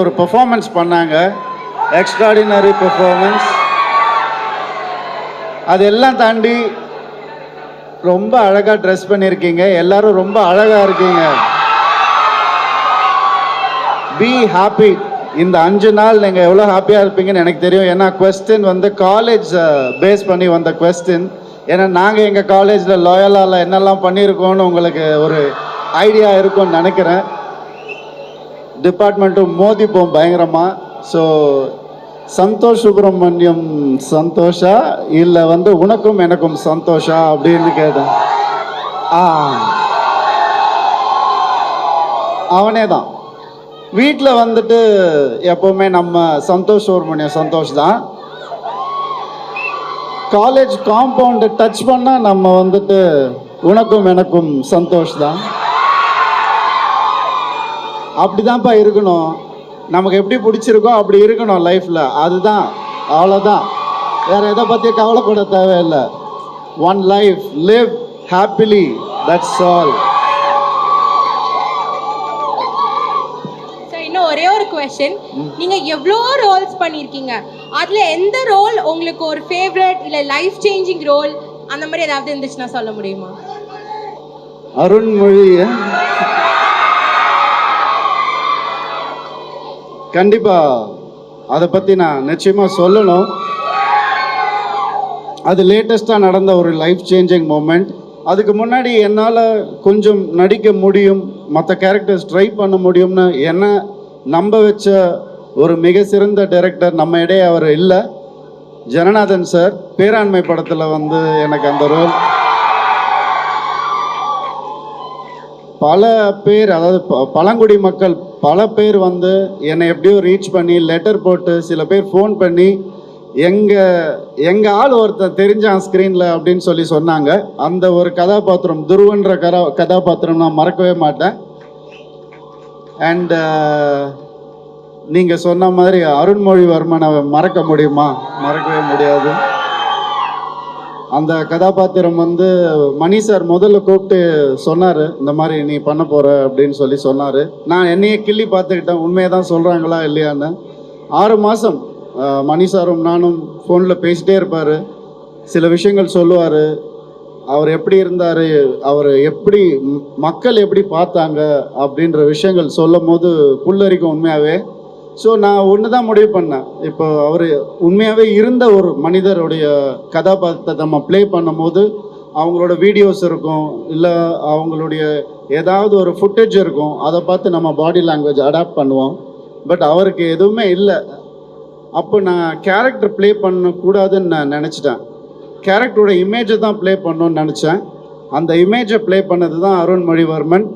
ஒரு பெர்ஃபார்மன்ஸ் பண்ணாங்க. Extraordinary performance அதெல்லாம் தாண்டி ரொம்ப அழகாக ட்ரெஸ் பண்ணியிருக்கீங்க. எல்லாரும் ரொம்ப அழகாக இருக்கீங்க. பி ஹாப்பி இந்த அஞ்சு நாள் நீங்கள் எவ்வளோ ஹாப்பியாக இருப்பீங்கன்னு எனக்கு தெரியும். ஏன்னா கொஸ்டின் வந்து காலேஜ் பேஸ் பண்ணி வந்த கொஸ்டின் ஏன்னா நாங்கள் எங்கள் காலேஜில் லாயலால் என்னெல்லாம் பண்ணியிருக்கோம்னு உங்களுக்கு ஒரு ஐடியா இருக்கும்னு நினைக்கிறேன். டிபார்ட்மெண்ட்டும் மோதிப்போம் பயங்கரமாக ஸோ சந்தோஷ் சுப்பிரமணியம் சந்தோஷா? இல்லை வந்து உனக்கும் எனக்கும் சந்தோஷா? அப்படின்னு கேட்டேன். ஆ. அவனே தான் வீட்டில் வந்துட்டு எப்போவுமே நம்ம சந்தோஷ் சுப்பிரமணியம் சந்தோஷ் தான். காலேஜ் காம்பவுண்டு டச் பண்ணால் நம்ம வந்துட்டு உனக்கும் எனக்கும் சந்தோஷ் தான். அப்படிதான்ப்பா இருக்கணும். நமக்கு எப்படி பிடிச்சிருக்கோ அப்படி இருக்கணும் லைஃப்பில் அதுதான். அவ்வளோதான் வேற எதை பற்றி கவலைப்பட தேவையில்லை. One life live happily that's all ஒரே ஒரு கொஸ்டின் நீங்க எவ்வளோ ரோல்ஸ் பண்ணியிருக்கீங்க அதுல எந்த ரோல் உங்களுக்கு ஒரு ஃபேவரட் இல்ல லைஃப் சேஞ்சிங் ரோல் அந்த மாதிரி ஏதாவது இருந்துச்சுன்னா சொல்ல முடியுமா? அருண்மொழி கண்டிப்பாக அதை பற்றி நான் நிச்சயமாக சொல்லணும். அது லேட்டஸ்ட்டாக நடந்த ஒரு லைஃப் சேஞ்சிங் மூமெண்ட் அதுக்கு முன்னாடி என்னால் கொஞ்சம் நடிக்க முடியும் மற்ற கேரக்டர்ஸ் ட்ரை பண்ண முடியும்னு என்ன நம்ப வச்ச ஒரு மிக சிறந்த டைரக்டர் நம்ம இடையே அவர் இல்லை. ஜனநாதன் சார் பேராண்மை படத்தில் வந்து எனக்கு அந்த ரோல் பல பேர் அதாவது ப- பழங்குடி மக்கள் பல பேர் வந்து என்னை எப்படியோ ரீச் பண்ணி லெட்டர் போட்டு சில பேர் ஃபோன் பண்ணி எங்கள் எங்கள் ஆள் ஒருத்தன் தெரிஞ்சான் ஸ்க்ரீனில் அப்படின்னு சொல்லி சொன்னாங்க. அந்த ஒரு கதாபாத்திரம் துருவன்ற கதா கதாபாத்திரம் நான் மறக்கவே மாட்டேன். அண்ட் uh, நீங்கள் சொன்ன மாதிரி அருண்மொழிவர்மனை மறக்க முடியுமா? மறக்கவே முடியாது. அந்த கதாபாத்திரம் வந்து மணி சார் முதல்ல கூப்பிட்டு சொன்னார் இந்த மாதிரி நீ பண்ண போகிற அப்படின்னு சொல்லி சொன்னார். நான் என்னையே கிள்ளி பார்த்துக்கிட்டேன் உண்மையை தான் சொல்கிறாங்களா இல்லையான்னு. ஆறு மாதம் மணி சாரும் நானும் ஃபோனில் பேசிட்டே இருப்பார். சில விஷயங்கள் சொல்லுவார். அவர் எப்படி இருந்தார் அவர் எப்படி மக்கள் எப்படி பார்த்தாங்க அப்படின்ற விஷயங்கள் சொல்லும் போது புல்லரிக்கும் உண்மையாகவே ஸோ நான் ஒன்று தான் முடிவு பண்ணேன். இப்போ அவர் உண்மையாகவே இருந்த ஒரு மனிதருடைய கதாபாத்திரத்தை நம்ம ப்ளே பண்ணும்போது அவங்களோட வீடியோஸ் இருக்கும் இல்லை அவங்களுடைய ஏதாவது ஒரு ஃபுட்டேஜ் இருக்கும் அதை பார்த்து நம்ம பாடி லாங்குவேஜ் அடாப்ட் பண்ணுவோம். பட் அவருக்கு எதுவுமே இல்லை. அப்போ நான் கேரக்டர் ப்ளே பண்ணக்கூடாதுன்னு நான் நினச்சிட்டேன். கேரக்டரோட இமேஜை தான் ப்ளே பண்ணணும்னு நினச்சேன். அந்த இமேஜை ப்ளே பண்ணது தான் அருண்மொழிவர்மன்.